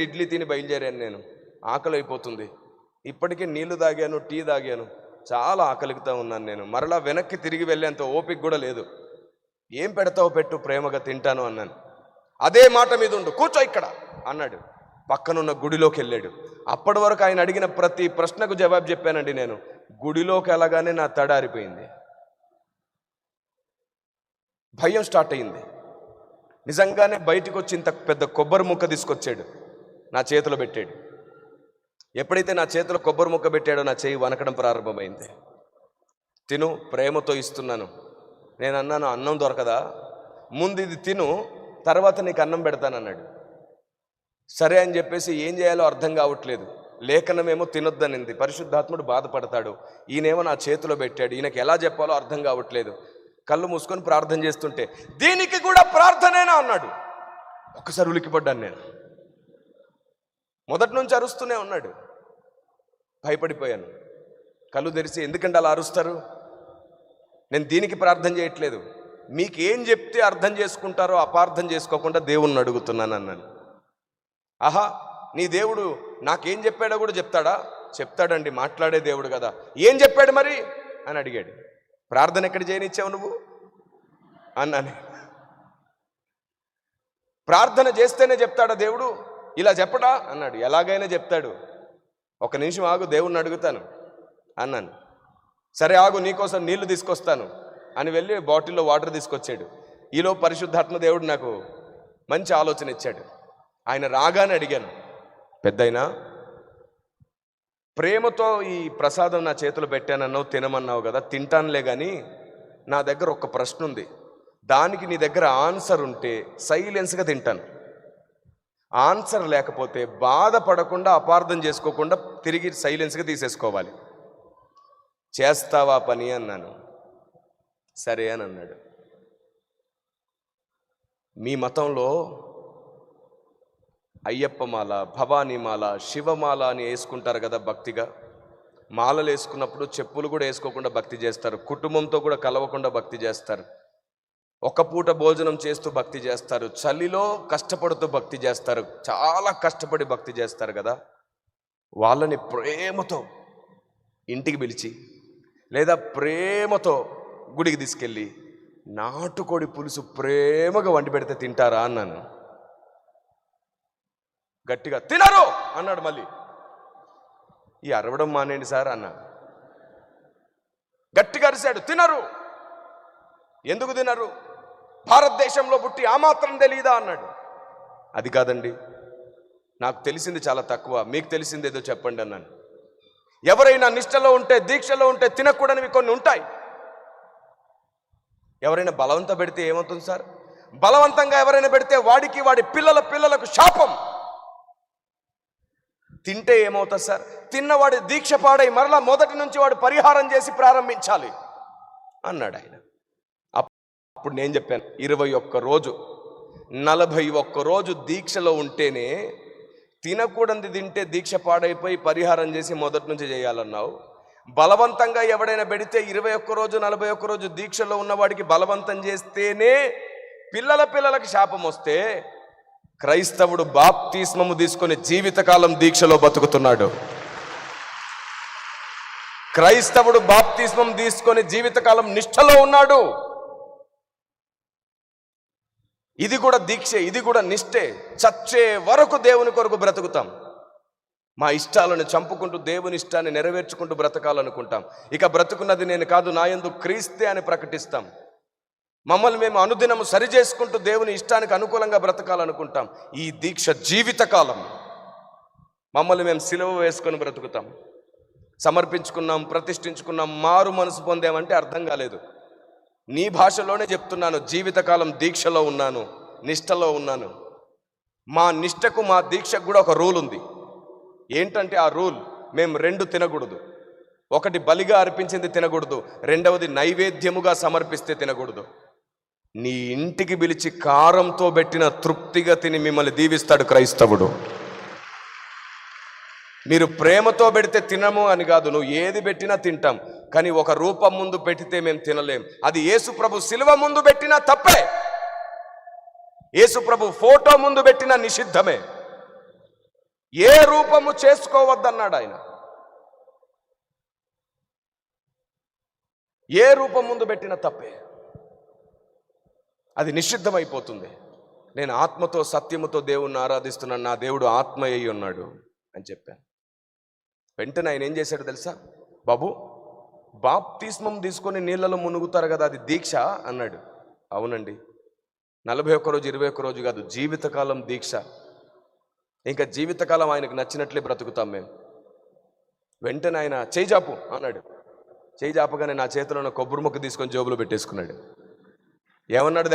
ఇడ్లీ తిని బయలుదేరాను నేను. ఆకలి అయిపోతుంది ఇప్పటికే నీళ్ళు తాగాను టీ తాగాను. చాలా ఆకలితో ఉన్నాను నేను. మరలా వెనక్కి తిరిగి వెళ్ళేంత ఓపిక కూడా లేదు. ఏం పెడతావు పెట్టు ప్రేమగా తింటాను అన్నాను. అదే మాట మీద ఉండు కూర్చో ఇక్కడ అన్నాడు. పక్కనున్న గుడిలోకి వెళ్ళాడు. అప్పటి వరకు ఆయన అడిగిన ప్రతి ప్రశ్నకు జవాబు చెప్పానండి నేను. గుడిలోకి వెళ్ళగానే నా తడారిపోయింది భయం స్టార్ట్ అయింది. నిజంగానే బయటకు వచ్చి ఇంత పెద్ద కొబ్బరి ముక్క తీసుకొచ్చాడు. నా చేతిలో పెట్టాడు. ఎప్పుడైతే నా చేతిలో కొబ్బరి ముక్క పెట్టాడో నా చేయి వనకడం ప్రారంభమైంది. తిను ప్రేమతో ఇస్తున్నాను. నేను అన్నాను అన్నం దొరకదా? ముందు ఇది తిను తర్వాత నీకు అన్నం పెడతానన్నాడు. సరే అని చెప్పేసి ఏం చేయాలో అర్థం కావట్లేదు. లేఖనమేమో తినొద్దనింది. పరిశుద్ధాత్ముడు బాధపడతాడు. ఈయనేమో నా చేతిలో పెట్టాడు. ఈయనకి ఎలా చెప్పాలో అర్థం కావట్లేదు. కళ్ళు మూసుకొని ప్రార్థన చేస్తుంటే దీనికి కూడా ప్రార్థనేనా? అన్నాడు. ఒక్కసారి ఉలికిపడ్డాను నేను. మొదటి నుంచి అరుస్తూనే ఉన్నాడు. భయపడిపోయాను. కళ్ళు తెరిచి ఎందుకంటే అలా అరుస్తారు? నేను దీనికి ప్రార్థన చేయట్లేదు. మీకు ఏం చెప్తే అర్థం చేసుకుంటారో అపార్థం చేసుకోకుండా దేవుణ్ణి అడుగుతున్నాను అన్నాను. ఆహా నీ దేవుడు నాకేం చెప్పాడో కూడా చెప్తాడా? చెప్తాడండి మాట్లాడే దేవుడు కదా. ఏం చెప్పాడు మరి? అని అడిగాడు. ప్రార్థన ఎక్కడ చేయనిచ్చావు నువ్వు? అన్నాను. ప్రార్థన చేస్తేనే చెప్తాడా దేవుడు? ఇలా చెప్పడా? అన్నాడు. ఎలాగైనా చెప్తాడు. ఒక నిమిషం ఆగు దేవుణ్ణి అడుగుతాను అన్నాను. సరే ఆగు నీకోసం నీళ్ళు తీసుకొస్తాను అని వెళ్ళి బాటిల్లో వాటర్ తీసుకొచ్చాడు. ఈలో పరిశుద్ధాత్మ దేవుడు నాకు మంచి ఆలోచన ఇచ్చాడు. ఆయన రాగానే అడిగాను పెద్దయినా ప్రేమతో ఈ ప్రసాదం నా చేతులు పెట్టానన్నావు తినమన్నావు కదా తింటానులే కానీ నా దగ్గర ఒక ప్రశ్న ఉంది దానికి నీ దగ్గర ఆన్సర్ ఉంటే సైలెన్స్గా తింటాను. ఆన్సర్ లేకపోతే బాధపడకుండా అపార్థం చేసుకోకుండా తిరిగి సైలెన్స్గా తీసేసుకోవాలి. చేస్తావా పని అన్నాను. సరే అని అన్నాడు. మీ మతంలో అయ్యప్ప మాల శివమాల అని వేసుకుంటారు కదా భక్తిగా. మాలలు వేసుకున్నప్పుడు చెప్పులు కూడా వేసుకోకుండా భక్తి చేస్తారు. కుటుంబంతో కూడా కలవకుండా భక్తి చేస్తారు. ఒక పూట భోజనం చేస్తూ భక్తి చేస్తారు. చలిలో కష్టపడుతూ భక్తి చేస్తారు. చాలా కష్టపడి భక్తి చేస్తారు కదా. వాళ్ళని ప్రేమతో ఇంటికి పిలిచి లేదా ప్రేమతో గుడికి తీసుకెళ్ళి నాటుకోడి పులుసు ప్రేమగా వండి పెడితే తింటారా అన్నాను. గట్టిగా తినరు అన్నాడు మళ్ళీ. ఈ అరవడం మానేయండి సార్ అన్నా. గట్టిగా అరిశాడు తినరు. ఎందుకు తినరు? భారతదేశంలో పుట్టి ఆ మాత్రం తెలియదా అన్నాడు. అది కాదండి. నాకు తెలిసింది చాలా తక్కువ. మీకు తెలిసింది ఏదో చెప్పండి అన్నాను. ఎవరైనా నిష్టలో ఉంటే దీక్షలో ఉంటే తినకూడనివి కొన్ని ఉంటాయి. ఎవరైనా బలవంత పెడితే ఏమవుతుంది సార్? బలవంతంగా ఎవరైనా పెడితే వాడికి వాడి పిల్లల పిల్లలకు శాపం. తింటే ఏమవుతుంది సార్? తిన్నవాడి దీక్ష పాడై మరలా మొదటి నుంచి వాడు పరిహారం చేసి ప్రారంభించాలి అన్నాడు ఆయన. అప్పుడు నేను చెప్పాను ఇరవై ఒక్క రోజు నలభై ఒక్క రోజు దీక్షలో ఉంటేనే తినకూడనిది తింటే దీక్ష పాడైపోయి పరిహారం చేసి మొదటి నుంచి చేయాలన్నావు. బలవంతంగా ఎవడైనా పెడితే ఇరవై ఒక్క రోజు నలభై ఒక్క రోజు దీక్షలో ఉన్నవాడికి బలవంతం చేస్తేనే పిల్లల పిల్లలకి శాపం వస్తే క్రైస్తవుడు బాప్తిస్మము తీసుకొని జీవితకాలం దీక్షలో బతుకుతున్నాడు. క్రైస్తవుడు బాప్తిస్మం తీసుకొని జీవితకాలం నిష్ఠలో ఉన్నాడు. ఇది కూడా దీక్షే ఇది కూడా నిష్ఠే. చచ్చే వరకు దేవుని కొరకు బ్రతుకుతాం. మా ఇష్టాలను చంపుకుంటూ దేవుని ఇష్టాన్ని నెరవేర్చుకుంటూ బ్రతకాలనుకుంటాం. ఇక బ్రతుకున్నది నేను కాదు నాయందు క్రీస్తే అని ప్రకటిస్తాం. మమ్మల్ని మేము అనుదినము సరి చేసుకుంటూ దేవుని ఇష్టానికి అనుకూలంగా బ్రతకాలనుకుంటాం. ఈ దీక్ష జీవితకాలం మమ్మల్ని మేము సిలువ వేసుకొని బ్రతుకుతాం. సమర్పించుకున్నాం ప్రతిష్ఠించుకున్నాం మారు మనసు పొందామంటే అర్థం కాలేదు. నీ భాషలోనే చెప్తున్నాను జీవితకాలం దీక్షలో ఉన్నాను. నిష్టలో ఉన్నాను. మా నిష్టకు మా దీక్షకు కూడా ఒక రూల్ ఉంది. ఏంటంటే ఆ రూల్ మేము రెండు తినకూడదు. ఒకటి బలిగా అర్పించింది తినకూడదు. రెండవది నైవేద్యముగా సమర్పిస్తే తినకూడదు. నీ ఇంటికి పిలిచి కారంతో పెట్టిన తృప్తిగా తిని మిమ్మల్ని దీవిస్తాడు క్రైస్తవుడు. మీరు ప్రేమతో పెడితే తినము అని కాదు. నువ్వు ఏది పెట్టినా తింటాం. కానీ ఒక రూపం ముందు పెట్టితే మేము తినలేం. అది యేసు ప్రభు శిలువ ముందు పెట్టినా తప్పే. యేసుప్రభు ఫోటో ముందు పెట్టిన నిషిద్ధమే. ఏ రూపము చేసుకోవద్దన్నాడు ఆయన. ఏ రూపం ముందు పెట్టిన తప్పే. అది నిషిద్ధమైపోతుంది. నేను ఆత్మతో సత్యముతో దేవుణ్ణి ఆరాధిస్తున్నాను నా దేవుడు ఆత్మ అయి ఉన్నాడు అని చెప్పాను. వెంటనే ఆయన ఏం చేశాడు తెలుసా? బాబు బాప్తిస్మం తీసుకొని నీళ్ళలో మునుగుతారు కదా అది దీక్ష అన్నాడు. అవునండి నలభై ఒక్క రోజు ఇరవై ఒక్క రోజు కాదు జీవితకాలం దీక్ష. ఇంకా జీవితకాలం ఆయనకు నచ్చినట్లే బ్రతుకుతాం మేము. వెంటనే ఆయన చేజాపు అన్నాడు. చేయి జాపగానే నా చేతిలో ఉన్న కొబ్బరి ముక్క తీసుకొని జోబులో పెట్టేసుకున్నాడు. ఏమన్నాడు